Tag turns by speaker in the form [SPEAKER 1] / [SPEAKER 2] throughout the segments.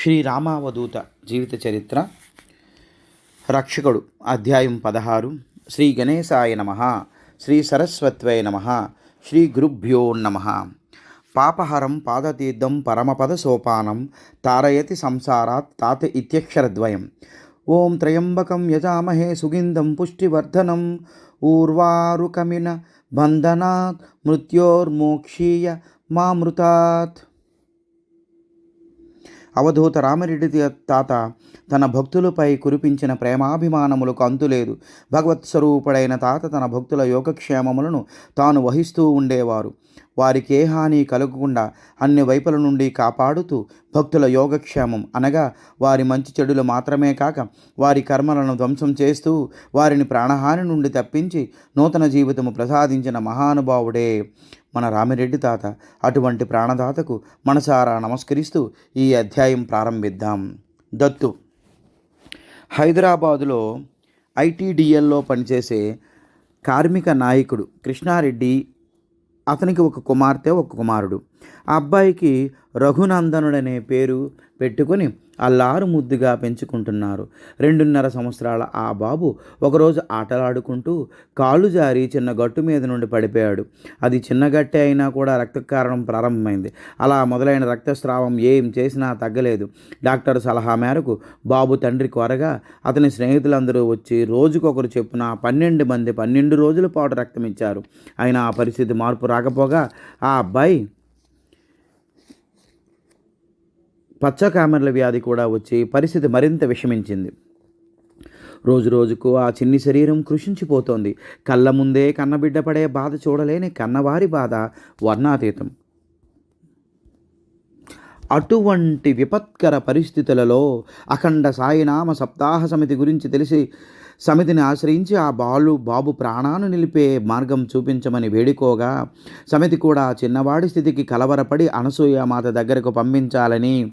[SPEAKER 1] శ్రీ శ్రీరామావధూత జీవిత చరిత్ర. రక్షకుడు అధ్యాయం పదహారు. శ్రీ గణేశాయ నమ. శ్రీ సరస్వత్వై నమ. శ్రీ గురుభ్యో నమ. పాపహరం పాదతీర్థం పరమపద సోపానం తారయతి సంసారాత్ తాత ఇత్యక్షరద్వయం. ఓం త్రయంబకం యజామహే సుగిందం పుష్టివర్ధనం. ఊర్వారుకమిన బంధనాత్ మృత్యోర్మోక్షీయ మామృతాత్. అవధూత రామరెడ్డి తాత తన భక్తులపై కురిపించిన ప్రేమాభిమానములకు అంతులేదు భగవత్ స్వరూపుడైన తాత తన భక్తుల యోగక్షేమములను తాను వహిస్తూ ఉండేవారు. వారికి ఏ హాని కలగకుండా అన్ని వైపుల నుండి కాపాడుతూ భక్తుల యోగక్షేమం అనగా వారి మంచి చెడులు మాత్రమే కాక వారి కర్మలను ధ్వంసం చేస్తూ వారిని ప్రాణహాని నుండి తప్పించి నూతన జీవితము ప్రసాదించిన మహానుభావుడే. మన రామిరెడ్డి తాత అటువంటి ప్రాణదాతకు మనసారా నమస్కరిస్తూ ఈ అధ్యాయం ప్రారంభిద్దాం. దత్తు. హైదరాబాదులో ఐటీడీఎల్లో పనిచేసే కార్మిక నాయకుడు కృష్ణారెడ్డి అతనికి ఒక కుమార్తె ఒక కుమారుడు. ఆ అబ్బాయికి రఘునందనుడనే పేరు పెట్టుకొని అల్లారు ముద్దుగా పెంచుకుంటున్నారు. రెండున్నర సంవత్సరాల ఆ బాబు ఒకరోజు ఆటలాడుకుంటూ కాళ్ళు జారి చిన్న గట్టు మీద నుండి పడిపోయాడు. అది చిన్న గట్టే అయినా కూడా రక్త కారణం ప్రారంభమైంది. అలా మొదలైన రక్తస్రావం ఏం చేసినా తగ్గలేదు. డాక్టర్ సలహా మేరకు బాబు తండ్రి కొరగా అతని స్నేహితులందరూ వచ్చి రోజుకొకరు చెప్పున పన్నెండు మంది పన్నెండు రోజుల పాటు రక్తం ఇచ్చారు అయినా ఆ పరిస్థితి మార్పు రాకపోగా ఆ అబ్బాయి పచ్చకామెర్ల వ్యాధి కూడా వచ్చి పరిస్థితి మరింత విషమించింది. రోజు రోజుకు ఆ చిన్ని శరీరం కృషించిపోతోంది. కళ్ళ ముందే కన్నబిడ్డ పడే బాధ చూడలేని కన్నవారి బాధ వర్ణాతీతం. అటువంటి విపత్కర పరిస్థితులలో అఖండ సాయినామ సప్తాహ సమితి గురించి తెలిసి సమితిని ఆశ్రయించి ఆ బాలు బాబు ప్రాణాను నిలిపే మార్గం చూపించమని వేడుకోగా సమితి కూడా చిన్నవాడి స్థితికి కలవరపడి అనసూయ మాత దగ్గరకు పంపించాలని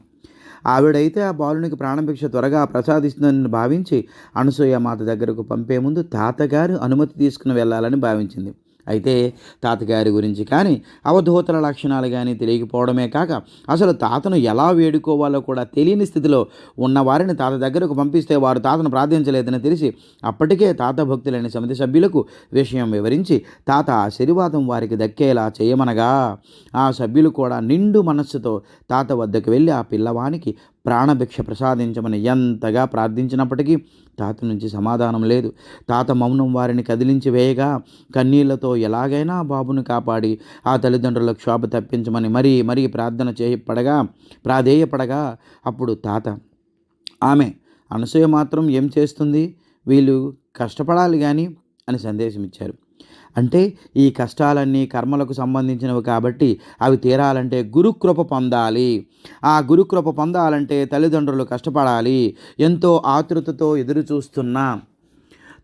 [SPEAKER 1] ఆవిడైతే ఆ బాలునికి ప్రాణభిక్ష త్వరగా ప్రసాదిస్తుందని భావించి అనసూయ మాత దగ్గరకు పంపే ముందు తాతగారు అనుమతి తీసుకుని వెళ్ళాలని భావించింది. అయితే తాతగారి గురించి కానీ అవధూతల లక్షణాలు కానీ తెలియకపోవడమే కాక అసలు తాతను ఎలా వేడుకోవాలో కూడా తెలియని స్థితిలో ఉన్న వారిని తాత దగ్గరకు పంపిస్తే వారు తాతను ప్రార్థించలేదని తెలిసి అప్పటికే తాత భక్తులైన సమితి సభ్యులకు విషయం వివరించి తాత ఆశీర్వాదం వారికి దక్కేలా చేయమనగా ఆ సభ్యులు కూడా నిండు మనస్సుతో తాత వద్దకు వెళ్ళి ఆ పిల్లవానికి ప్రాణభిక్ష ప్రసాదించమని ఎంతగా ప్రార్థించినప్పటికీ తాత నుంచి సమాధానం లేదు. తాత మౌనం వారిని కదిలించి వేయగా కన్నీళ్ళతో ఎలాగైనా బాబును కాపాడి ఆ తల్లిదండ్రుల క్షోభ తప్పించమని మరీ మరీ ప్రార్థన చేయపడగా ప్రాధేయపడగా అప్పుడు తాత ఆమె అనసూయ మాత్రం ఏం చేస్తుంది? వీళ్ళు కష్టపడాలి కానీ అని సందేశం ఇచ్చారు అంటే ఈ కష్టాలన్నీ కర్మలకు సంబంధించినవి కాబట్టి అవి తీరాలంటే గురుకృప పొందాలి. ఆ గురుకృప పొందాలంటే తల్లిదండ్రులు కష్టపడాలి. ఎంతో ఆతృతతో ఎదురు చూస్తున్నా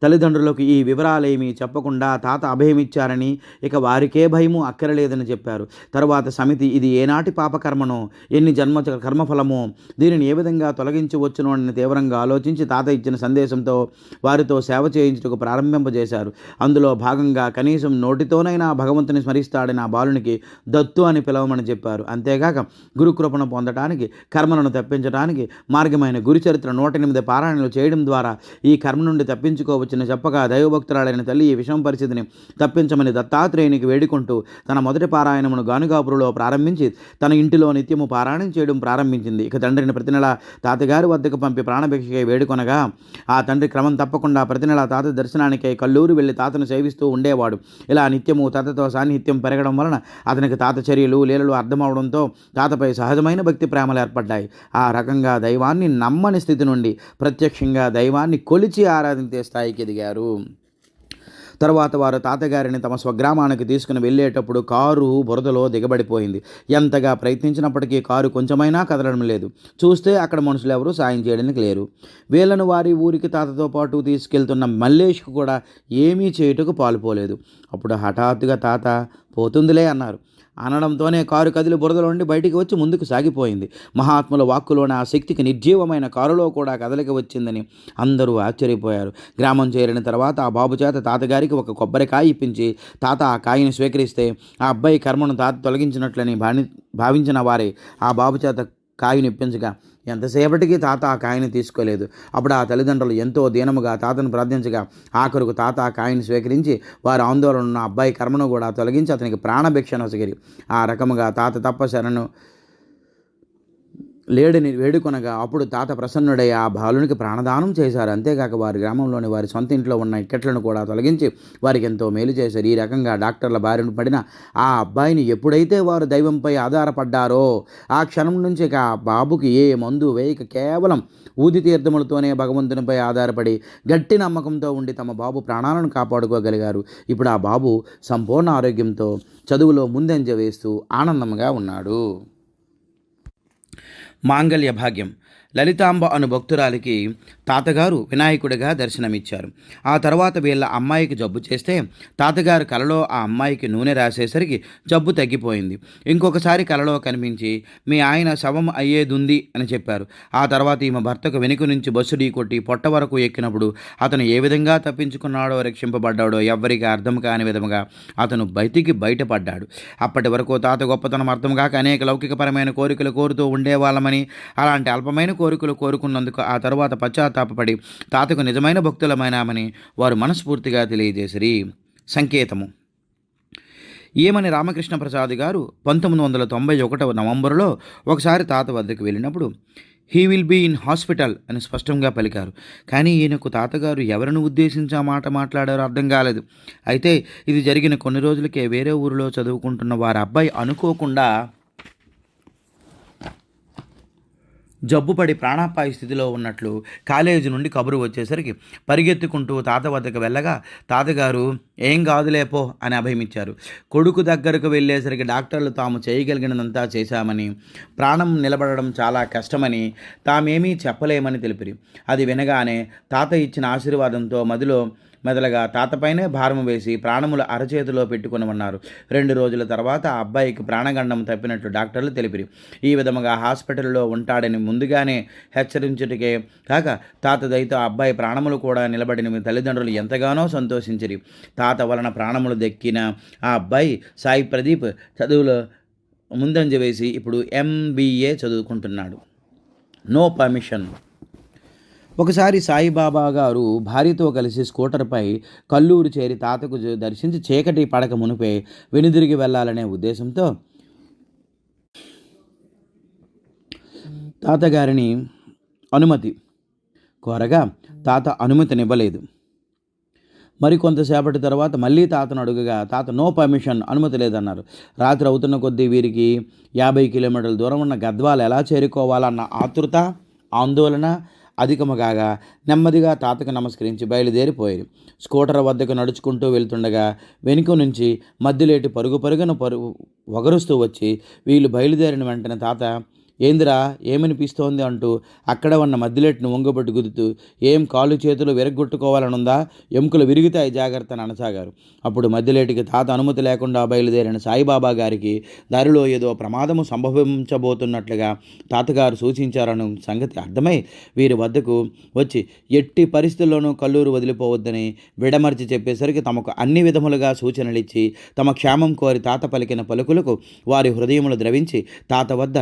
[SPEAKER 1] తల్లిదండ్రులకు ఈ వివరాలేమీ చెప్పకుండా తాత అభయమిచ్చారని ఇక వారికే భయము అక్కరలేదని చెప్పారు. తరువాత సమితి ఇది ఏనాటి పాపకర్మనో? ఎన్ని జన్మ కర్మఫలమో? దీనిని ఏ విధంగా తొలగించవచ్చునో అని తీవ్రంగా ఆలోచించి తాత ఇచ్చిన సందేశంతో వారితో సేవ చేయించుటకు ప్రారంభింపజేశారు. అందులో భాగంగా కనీసం నోటితోనైనా భగవంతుని స్మరిస్తాడని ఆ బాలునికి దత్తు అని పిలవమని చెప్పారు. అంతేగాక గురుకృపను పొందడానికి కర్మలను తప్పించడానికి మార్గమైన గురుచరిత్ర నూట ఎనిమిది పారాయణలు చేయడం ద్వారా ఈ కర్మ నుండి తప్పించుకోవచ్చు వచ్చిన చెప్పగా దైవభక్తురాలైన తల్లి ఈ విషం పరిస్థితిని తప్పించమని దత్తాత్రేయునికి వేడుకుంటూ తన మొదటి పారాయణమును గానుగాపురులో ప్రారంభించి తన ఇంటిలో నిత్యము పారాయణం చేయడం ప్రారంభించింది. ఇక తండ్రిని ప్రతి నెల తాతగారి వద్దకు పంపి ప్రాణభిక్షకై వేడుకొనగా ఆ తండ్రి క్రమం తప్పకుండా ప్రతి నెల తాత దర్శనానికై కల్లూరు వెళ్ళి తాతను సేవిస్తూ ఉండేవాడు. ఇలా నిత్యము తాతతో సాన్నిహిత్యం పెరగడం వలన అతనికి తాత చర్యలు లీలలు అర్థమవడంతో తాతపై సహజమైన భక్తి ప్రేమలు ఏర్పడ్డాయి. ఆ రకంగా దైవాన్ని నమ్మని స్థితి నుండి ప్రత్యక్షంగా దైవాన్ని కొలిచి ఆరాధించే స్థాయికి ఎదిగారు. తర్వాత వారు తాతగారిని తమ స్వగ్రామానికి తీసుకుని వెళ్ళేటప్పుడు కారు బురదలో దిగబడిపోయింది. ఎంతగా ప్రయత్నించినప్పటికీ కారు కొంచెమైనా కదలడం లేదు. చూస్తే అక్కడ మనుషులు ఎవరు సాయం చేయడానికి లేరు. వీళ్ళను వారి ఊరికి తాతతో పాటు తీసుకెళ్తున్న మల్లేష్కు కూడా ఏమీ చేయుటకు పాలుపోలేదు. అప్పుడు హఠాత్తుగా తాత పోతుందిలే అన్నారు. అనడంతోనే కారు కదిలి బురదలో నుండి బయటికి వచ్చి ముందుకు సాగిపోయింది. మహాత్ముల వాక్కులోని ఆ శక్తికి నిర్జీవమైన కారులో కూడా కదలిక వచ్చిందని అందరూ ఆశ్చర్యపోయారు. గ్రామం చేరిన తర్వాత ఆ బాబు చేత తాతగారికి ఒక కొబ్బరికాయ ఇప్పించి తాత ఆ కాయని స్వీకరిస్తే ఆ అబ్బాయి కర్మను తాత తొలగించినట్లని భావించిన వారే ఆ బాబు చేత కాయని ఇప్పించగా ఎంతసేపటికి తాత ఆ కాయని తీసుకోలేదు? అప్పుడు ఆ తల్లిదండ్రులు ఎంతో దీనముగా తాతను ప్రార్థించగా ఆఖరుకు తాత ఆ కాయని స్వీకరించి వారి ఆందోళన ఉన్న అబ్బాయి కర్మను కూడా తొలగించి అతనికి ప్రాణభిక్ష నొసగిరి ఆ రకముగా తాత తప్ప శరణు లేడిని వేడుకొనగా అప్పుడు తాత ప్రసన్నుడై ఆ బాలునికి ప్రాణదానం చేశారు. అంతేకాక వారి గ్రామంలోని వారి సొంత ఇంట్లో ఉన్న ఇక్కట్లను కూడా తొలగించి వారికి ఎంతో మేలు చేశారు. ఈ రకంగా డాక్టర్ల బారిన పడిన ఆ అబ్బాయిని ఎప్పుడైతే వారు దైవంపై ఆధారపడ్డారో ఆ క్షణం నుంచి ఆ బాబుకి ఏ మందు వేయక కేవలం ఊది తీర్థములతోనే భగవంతునిపై ఆధారపడి గట్టి నమ్మకంతో ఉండి తమ బాబు ప్రాణాలను కాపాడుకోగలిగారు. ఇప్పుడు ఆ బాబు సంపూర్ణ ఆరోగ్యంతో చదువులో ముందంజ వేస్తూ ఆనందంగా ఉన్నాడు. మాంగళ్య భాగ్యం లలితాంబ అను భక్తురాలికి తాతగారు వినాయకుడిగా దర్శనమిచ్చారు. ఆ తర్వాత వీళ్ళ అమ్మాయికి జబ్బు చేస్తే తాతగారు కలలో ఆ అమ్మాయికి నూనె రాసేసరికి జబ్బు తగ్గిపోయింది. ఇంకొకసారి కలలో కనిపించి మీ ఆయన శవం అయ్యేదుంది అని చెప్పారు. ఆ తర్వాత ఈమె భర్తకు వెనుక నుంచి బస్సు ఢీకొట్టి పొట్ట వరకు ఎక్కినప్పుడు అతను ఏ విధంగా తప్పించుకున్నాడో రక్షింపబడ్డాడో ఎవ్వరికీ అర్థం కాని విధముగా అతను బయటికి బయటపడ్డాడు. అప్పటి వరకు తాత గొప్పతనం అర్థం కాక అనేక లౌకికపరమైన కోరికలు కోరుతూ ఉండేవాళ్ళమని అలాంటి అల్పమైన కోరికలు కోరుకున్నందుకు ఆ తర్వాత పశ్చాత్తాపపడి తాతకు నిజమైన భక్తులమైనామని వారు మనస్ఫూర్తిగా తెలియజేసిరి. సంకేతము. ఏమని రామకృష్ణ ప్రసాద్ గారు పంతొమ్మిది వందల తొంభై ఒకటవ నవంబర్లో ఒకసారి తాత వద్దకు వెళ్ళినప్పుడు he will be in hospital అని స్పష్టంగా పలికారు. కానీ ఈయనకు తాతగారు ఎవరిని ఉద్దేశించి ఆ మాట మాట్లాడారో అర్థం కాలేదు. అయితే ఇది జరిగిన కొన్ని రోజులకే వేరే ఊరిలో చదువుకుంటున్న వారి అబ్బాయి అనుకోకుండా జబ్బుపడి ప్రాణాపాయ స్థితిలో ఉన్నట్లు కాలేజీ నుండి కబురు వచ్చేసరికి పరిగెత్తుకుంటూ తాత వద్దకు వెళ్ళగా తాతగారు ఏం కాదులేపో అని అభయమిచ్చారు. కొడుకు దగ్గరకు వెళ్ళేసరికి డాక్టర్లు తాము చేయగలిగినదంతా చేశామని ప్రాణం నిలబడడం చాలా కష్టమని తామేమీ చెప్పలేమని తెలిపిరి. అది వినగానే తాత ఇచ్చిన ఆశీర్వాదంతో మదిలో మెదలగా తాతపైనే భారం వేసి ప్రాణములు అరచేతిలో పెట్టుకుని ఉన్నారు రెండు రోజుల తర్వాత ఆ అబ్బాయికి ప్రాణగండం తప్పినట్లు డాక్టర్లు తెలిపిరి. ఈ విధముగా హాస్పిటల్లో ఉంటాడని ముందుగానే హెచ్చరించుటకే కాక తాత దయతో అబ్బాయి ప్రాణములు కూడా నిలబడిన మీ తల్లిదండ్రులు ఎంతగానో సంతోషించిరి. తాత వలన ప్రాణములు దక్కిన ఆ అబ్బాయి సాయి ప్రదీప్ చదువులో ముందంజ వేసి ఇప్పుడు ఎంబీఏ చదువుకుంటున్నాడు. No permission. ఒకసారి సాయిబాబా గారు భార్యతో కలిసి స్కూటర్పై కల్లూరు చేరి తాతకు దర్శించి చీకటి పడక మునిపే వెనుదిరిగి వెళ్ళాలనే ఉద్దేశంతో తాతగారిని అనుమతి కోరగా తాత అనుమతినివ్వలేదు. మరి కొంతసేపటి తర్వాత మళ్ళీ తాతను అడుగగా తాత నో పర్మిషన్ అనుమతి లేదన్నారు. రాత్రి అవుతున్న కొద్దీ వీరికి యాభై కిలోమీటర్ల దూరం ఉన్న గద్వాలు ఎలా చేరుకోవాలన్న ఆతృత ఆందోళన అధికముగాగా నెమ్మదిగా తాతకు నమస్కరించి బయలుదేరిపోయారు స్కూటర్ వద్దకు నడుచుకుంటూ వెళ్తుండగా వెనుక నుంచి మధ్యలేటి పరుగు పరుగున పరుగు వగరుస్తూ వచ్చి వీళ్ళు బయలుదేరిన వెంటనే తాత ఏందిరా ఏమనిపిస్తోంది అంటూ అక్కడ ఉన్న మద్దిలెట్ను ఒంగబట్టు గుదుతూ ఏం కాళ్ళు చేతులు విరగొట్టుకోవాలనుందా ఎముకలు విరిగితే జాగ్రత్త అని అనసాగారు. అప్పుడు మద్దిలేటికి తాత అనుమతి లేకుండా బయలుదేరిన సాయిబాబా గారికి దారిలో ఏదో ప్రమాదము సంభవించబోతున్నట్లుగా తాతగారు సూచించారన్న సంగతి అర్థమై వీరి వద్దకు వచ్చి ఎట్టి పరిస్థితుల్లోనూ కల్లూరు వదిలిపోవద్దని విడమర్చి చెప్పేసరికి తమకు అన్ని విధములుగా సూచనలిచ్చి తమ క్షేమం కోరి తాత పలికిన పలుకులకు వారి హృదయములు ద్రవించి తాత వద్ద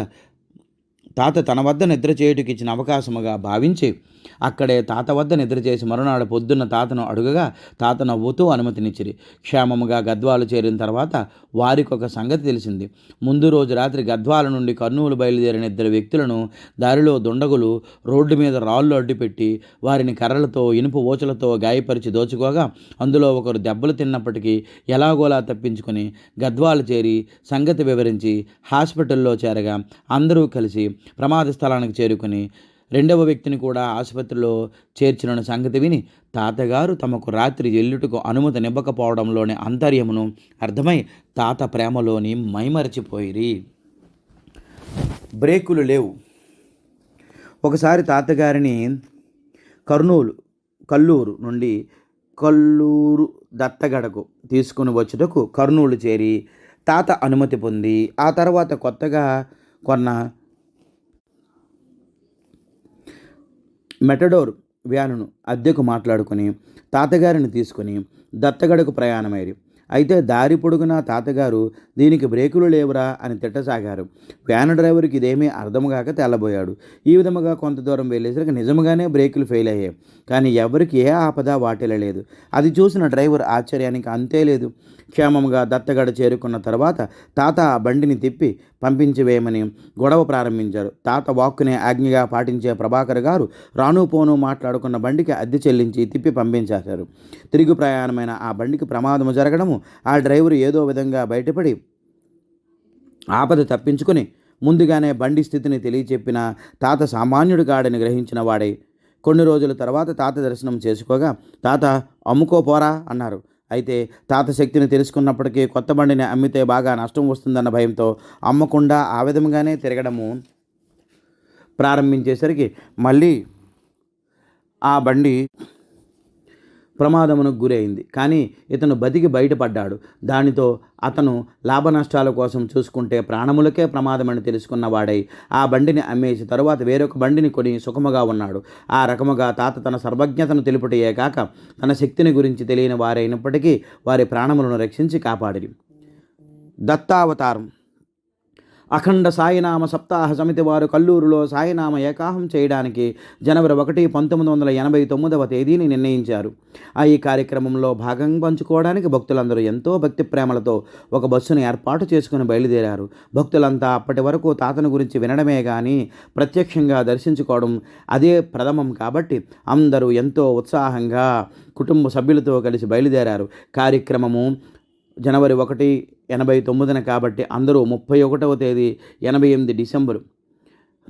[SPEAKER 1] తాత తన వద్ద నిద్ర చేయుటకు ఇచ్చిన అవకాశముగా భావించి అక్కడే తాత వద్ద నిద్ర చేసి మరునాడు పొద్దున్న తాతను అడుగగా తాత నవ్వుతూ అనుమతినిచ్చిరి. క్షేమముగా గద్వాలు చేరిన తర్వాత వారికి ఒక సంగతి తెలిసింది. ముందు రోజు రాత్రి గద్వాల నుండి కర్నూలు బయలుదేరిన ఇద్దరు వ్యక్తులను దారిలో దుండగులు రోడ్డు మీద రాళ్ళు అడ్డుపెట్టి వారిని కర్రలతో ఇనుపు ఓచలతో గాయపరిచి దోచుకోగా అందులో ఒకరు దెబ్బలు తిన్నప్పటికీ ఎలాగోలా తప్పించుకొని గద్వాలు చేరి సంగతి వివరించి హాస్పిటల్లో చేరగా అందరూ కలిసి ప్రమాద స్థలానికి చేరుకుని రెండవ వ్యక్తిని కూడా ఆసుపత్రిలో చేర్చిన సంగతి విని తాతగారు తమకు రాత్రి ఎల్లుటకు అనుమతినివ్వకపోవడంలోని అంతర్యమును అర్థమై తాత ప్రేమలోని మైమరచిపోయిరి. బ్రేకులు లేవు. ఒకసారి తాతగారిని కర్నూలు కల్లూరు నుండి కల్లూరు దత్తగడకు తీసుకుని వచ్చుటకు కర్నూలు చేరి తాత అనుమతి పొంది ఆ తర్వాత కొత్తగా కొన్న మెటడోర్ వ్యానును అద్దెకు మాట్లాడుకుని తాతగారిని తీసుకుని దత్తగడకు ప్రయాణమైరి అయితే దారి పొడుగునా తాతగారు దీనికి బ్రేకులు లేవురా అని తిట్టసాగారు. వ్యాన్ డ్రైవర్కి ఇదేమీ అర్థం కాక తెల్లబోయాడు. ఈ విధముగా కొంత దూరం వెళ్ళేసరికి నిజంగానే బ్రేకులు ఫెయిల్ అయ్యాయి. కానీ ఎవరికి ఏ ఆపద వాటిల్లలేదు అది చూసిన డ్రైవర్ ఆశ్చర్యానికి అంతే లేదు. క్షేమంగా దత్తగడ చేరుకున్న తర్వాత తాత ఆ బండిని తిప్పి పంపించి వేయమని గొడవ ప్రారంభించారు. తాత వాక్కునే ఆజ్ఞగా పాటించే ప్రభాకర్ గారు రాను పోను మాట్లాడుకున్న బండికి అద్దె చెల్లించి తిప్పి పంపించేశారు. తిరుగు ప్రయాణమైన ఆ బండికి ప్రమాదము జరగడము ఆ డ్రైవరు ఏదో విధంగా బయటపడి ఆపద తప్పించుకుని ముందుగానే బండి స్థితిని తెలియచెప్పిన తాత సామాన్యుడు కాడని గ్రహించిన వాడే. కొన్ని రోజుల తర్వాత తాత దర్శనం చేసుకోగా తాత అమ్ముకోపోరా అన్నారు. అయితే తాత శక్తిని తెలుసుకున్నప్పటికీ కొత్త బండిని అమ్మితే బాగా నష్టం వస్తుందన్న భయంతో అమ్మకుండా ఆ విధంగానే తిరగడము ప్రారంభించేసరికి మళ్ళీ ఆ బండి ప్రమాదమునకు గురైంది. కానీ ఇతను బతికి బయటపడ్డాడు. దానితో అతను లాభ నష్టాల కోసం చూసుకుంటే ప్రాణములకే ప్రమాదమని తెలుసుకున్న వాడై ఆ బండిని అమ్మేసి తరువాత వేరొక బండిని కొని సుఖముగా ఉన్నాడు. ఆ రకముగా తాత తన సర్వజ్ఞతను తెలుపుటయే కాక తన శక్తిని గురించి తెలియని వారైనప్పటికీ వారి ప్రాణములను రక్షించి కాపాడి దత్తావతారం అఖండ సాయినామ సప్తాహ సమితి వారు కల్లూరులో సాయినామ ఏకాహం చేయడానికి జనవరి ఒకటి పంతొమ్మిది వందల ఎనభై తొమ్మిదవ తేదీని నిర్ణయించారు. ఆ ఈ కార్యక్రమంలో భాగం పంచుకోవడానికి భక్తులందరూ ఎంతో భక్తి ప్రేమలతో ఒక బస్సును ఏర్పాటు చేసుకుని బయలుదేరారు. భక్తులంతా అప్పటి వరకు తాతను గురించి వినడమే కానీ ప్రత్యక్షంగా దర్శించుకోవడం అదే ప్రథమం కాబట్టి అందరూ ఎంతో ఉత్సాహంగా కుటుంబ సభ్యులతో కలిసి బయలుదేరారు. కార్యక్రమము జనవరి ఒకటి ఎనభై తొమ్మిదిన కాబట్టి అందరూ ముప్పై ఒకటవ తేదీ ఎనభై ఎనిమిది డిసెంబరు.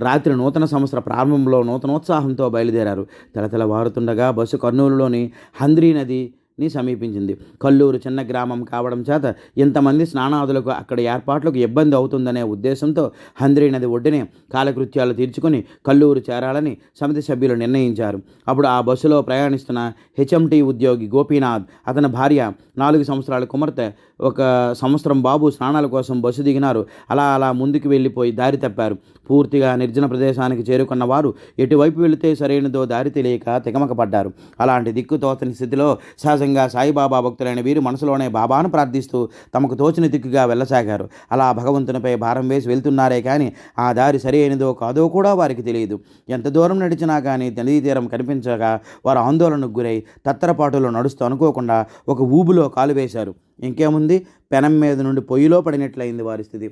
[SPEAKER 1] రాత్రి నూతన సంవత్సర ప్రారంభంలో నూతనోత్సాహంతో బయలుదేరారు. తెలతెలవారుతుండగా బస్సు కర్నూలులోని హంద్రీ నది ని సమీపించింది. కల్లూరు చిన్న గ్రామం కావడం చేత ఇంతమంది స్నానాదులకు అక్కడ ఏర్పాట్లకు ఇబ్బంది అవుతుందనే ఉద్దేశంతో హంద్రీ నది ఒడ్డునే కాలకృత్యాలు తీర్చుకొని కల్లూరు చేరాలని సమితి సభ్యులు నిర్ణయించారు. అప్పుడు ఆ బస్సులో ప్రయాణిస్తున్న హెచ్ఎంటీ ఉద్యోగి గోపీనాథ్ అతని భార్య నాలుగు సంవత్సరాల కుమార్తె ఒక సంవత్సరం బాబు స్నానాల కోసం బస్సు దిగినారు. అలా అలా ముందుకు వెళ్ళిపోయి దారి తప్పారు. పూర్తిగా నిర్జన ప్రదేశానికి చేరుకున్న వారు ఎటువైపు వెళితే సరైనదో దారి తెలియక తికమక పడ్డారు. అలాంటి దిక్కుతోచని స్థితిలో సహజంగా సాయిబాబా భక్తులైన వీరు మనసులోనే బాబాను ప్రార్థిస్తూ తమకు తోచిన దిక్కుగా వెళ్ళసాగారు. అలా భగవంతునిపై భారం వేసి వెళ్తున్నారే కానీ ఆ దారి సరైనదో కాదో కూడా వారికి తెలియదు. ఎంత దూరం నడిచినా కానీ నదీ తీరం కనిపించగా వారు ఆందోళనకు గురై తత్తరపాటులో నడుస్తూ అనుకోకుండా ఒక ఊబులో కాలు వేశారు. ఇంకేముంది? పెనం మీద నుండి పొయ్యిలో పడినట్లయింది వారి స్థితి.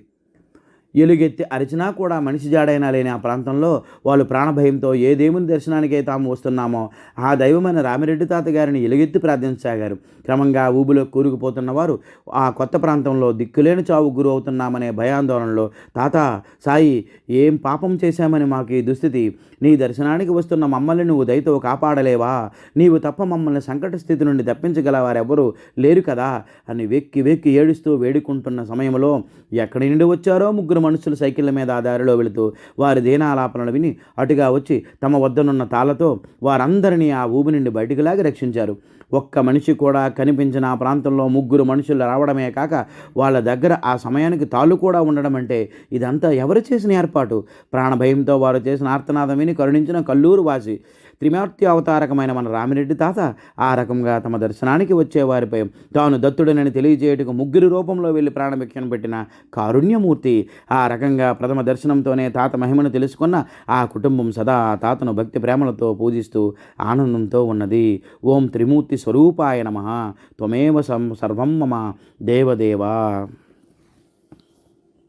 [SPEAKER 1] ఎలుగెత్తి అరిచినా కూడా మనిషి జాడైనా లేని ఆ ప్రాంతంలో వాళ్ళు ప్రాణభయంతో ఏ దేవుని దర్శనానికే తాము వస్తున్నామో ఆ దైవమైన రామిరెడ్డి తాత గారిని ఎలుగెత్తి ప్రార్థించసాగారు క్రమంగా ఊబులో కూరుకుపోతున్న వారు ఆ కొత్త ప్రాంతంలో దిక్కులేని చావు గురు అవుతున్నామనే భయాందోళనలో తాత సాయి ఏం పాపం చేశామని మాకు ఈ దుస్థితి? నీ దర్శనానికి వస్తున్న మమ్మల్ని నువ్వు దయతో కాపాడలేవా? నీవు తప్ప మమ్మల్ని సంకట స్థితి నుండి తప్పించగల వారెవరూ లేరు కదా? అని వెక్కి వెక్కి ఏడుస్తూ వేడుకుంటున్న సమయంలో ఎక్కడి నుండి వచ్చారో ముగ్గురు మనుషులు సైకిళ్ళ మీద ఆ దారిలో వెళుతూ వారి దీనాలాపనలు విని అటుగా వచ్చి తమ వద్దనున్న తాళతో వారందరినీ ఆ ఊబి నుండి బయటికి లాగి రక్షించారు. ఒక్క మనిషి కూడా కనిపించిన ఆ ప్రాంతంలో ముగ్గురు మనుషులు రావడమే కాక వాళ్ళ దగ్గర ఆ సమయానికి తాళ్ళు కూడా ఉండడం అంటే ఇదంతా ఎవరు చేసిన ఏర్పాటు? ప్రాణభయంతో వారు చేసిన ఆర్తనాదం విని కరుణించిన కల్లూరు వాసి త్రిమూర్తి అవతారకమైన మన రామిరెడ్డి తాత ఆ రకంగా తమ దర్శనానికి వచ్చేవారిపై తాను దత్తుడనని తెలియజేయటకు ముగ్గురు రూపంలో వెళ్ళి ప్రాణభిక్షను పెట్టిన కారుణ్యమూర్తి ఆ రకంగా ప్రథమ దర్శనంతోనే తాత మహిమను తెలుసుకున్న ఆ కుటుంబం సదా తాతను భక్తి ప్రేమలతో పూజిస్తూ ఆనందంతో ఉన్నది. ఓం త్రిమూర్తి స్వరూపాయ నమ. త్వమేవ సం సర్వం మమ దేవదేవా.